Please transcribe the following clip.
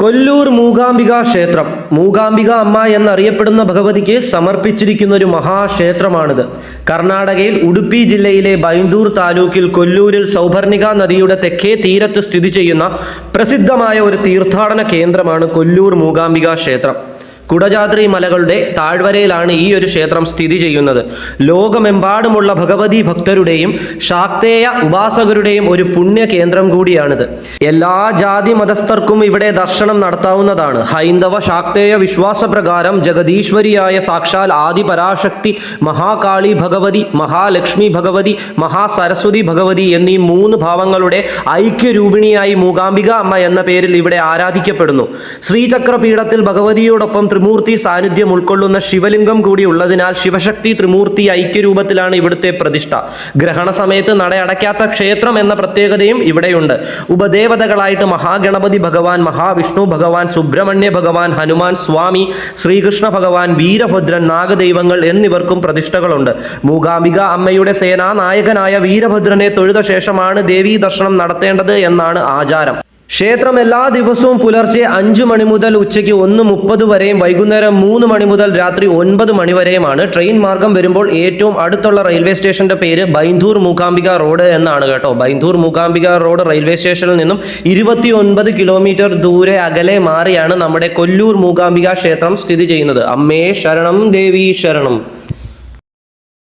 കൊല്ലൂർ മൂകാംബിക ക്ഷേത്രം. മൂകാംബിക അമ്മ എന്നറിയപ്പെടുന്ന ഭഗവതിക്ക് സമർപ്പിച്ചിരിക്കുന്ന ഒരു മഹാക്ഷേത്രമാണിത്. കർണാടകയിൽ ഉടുപ്പി ജില്ലയിലെ ബൈന്ദൂർ താലൂക്കിൽ കൊല്ലൂരിൽ സൗഭർണിക നദിയുടെ തെക്കേ തീരത്ത് സ്ഥിതി ചെയ്യുന്ന പ്രസിദ്ധമായ ഒരു തീർത്ഥാടന കേന്ദ്രമാണ് കൊല്ലൂർ മൂകാംബിക ക്ഷേത്രം. കുടജാദ്രി മലകളുടെ താഴ്വരയിലാണ് ഈ ഒരു ക്ഷേത്രം സ്ഥിതി ചെയ്യുന്നത്. ലോകമെമ്പാടുമുള്ള ഭഗവതി ഭക്തരുടെയും ശാക്തേയ ഉപാസകരുടെയും ഒരു പുണ്യ കേന്ദ്രം കൂടിയാണിത്. എല്ലാ ജാതി മതസ്ഥർക്കും ഇവിടെ ദർശനം നടത്താവുന്നതാണ്. ഹൈന്ദവ ശാക്തേയ വിശ്വാസപ്രകാരം ജഗദീശ്വരിയായ സാക്ഷാൽ ആദിപരാശക്തി മഹാകാളി ഭഗവതി മഹാലക്ഷ്മി ഭഗവതി മഹാസരസ്വതി ഭഗവതി എന്നീ മൂന്ന് ഭാവങ്ങളുടെ ഐക്യരൂപിണിയായി മൂകാംബിക അമ്മ എന്ന പേരിൽ ഇവിടെ ആരാധിക്കപ്പെടുന്നു. ശ്രീചക്രപീഠത്തിൽ ഭഗവതിയോടൊപ്പം ത്രിമൂർത്തി സാന്നിധ്യം ഉൾക്കൊള്ളുന്ന ശിവലിംഗം കൂടി ഉള്ളതിനാൽ ശിവശക്തി ത്രിമൂർത്തി ഐക്യരൂപത്തിലാണ് ഇവിടുത്തെ പ്രതിഷ്ഠ. ഗ്രഹണ സമയത്ത് നടയടയ്ക്കാത്ത ക്ഷേത്രം എന്ന പ്രത്യേകതയും ഇവിടെയുണ്ട്. ഉപദേവതകളായിട്ട് മഹാഗണപതി ഭഗവാൻ മഹാവിഷ്ണു ഭഗവാൻ സുബ്രഹ്മണ്യ ഭഗവാൻ ഹനുമാൻ സ്വാമി ശ്രീകൃഷ്ണ ഭഗവാൻ വീരഭദ്രൻ നാഗദൈവങ്ങൾ എന്നിവർക്കും പ്രതിഷ്ഠകളുണ്ട്. മൂകാംബിക അമ്മയുടെ സേനാനായകനായ വീരഭദ്രനെ തൊഴുത ശേഷമാണ് ദേവീ ദർശനം നടത്തേണ്ടത് എന്നാണ് ആചാരം. ക്ഷേത്രം എല്ലാ ദിവസവും പുലർച്ചെ അഞ്ചു മണി മുതൽ ഉച്ചയ്ക്ക് ഒന്ന് മുപ്പത് വരെയും വൈകുന്നേരം മൂന്ന് മണി മുതൽ രാത്രി ഒൻപത് മണി വരെയുമാണ്. ട്രെയിൻ മാർഗം വരുമ്പോൾ ഏറ്റവും അടുത്തുള്ള റെയിൽവേ സ്റ്റേഷന്റെ പേര് ബൈന്ദൂർ മൂകാംബിക റോഡ് എന്നാണ് കേട്ടോ. ബൈന്ദൂർ മൂകാംബിക റോഡ് റെയിൽവേ സ്റ്റേഷനിൽ നിന്നും ഇരുപത്തി ഒൻപത് കിലോമീറ്റർ ദൂരെ അകലെ മാറിയാണ് നമ്മുടെ കൊല്ലൂർ മൂകാംബിക ക്ഷേത്രം സ്ഥിതി ചെയ്യുന്നത്. അമ്മേ ശരണം ദേവി ശരണം.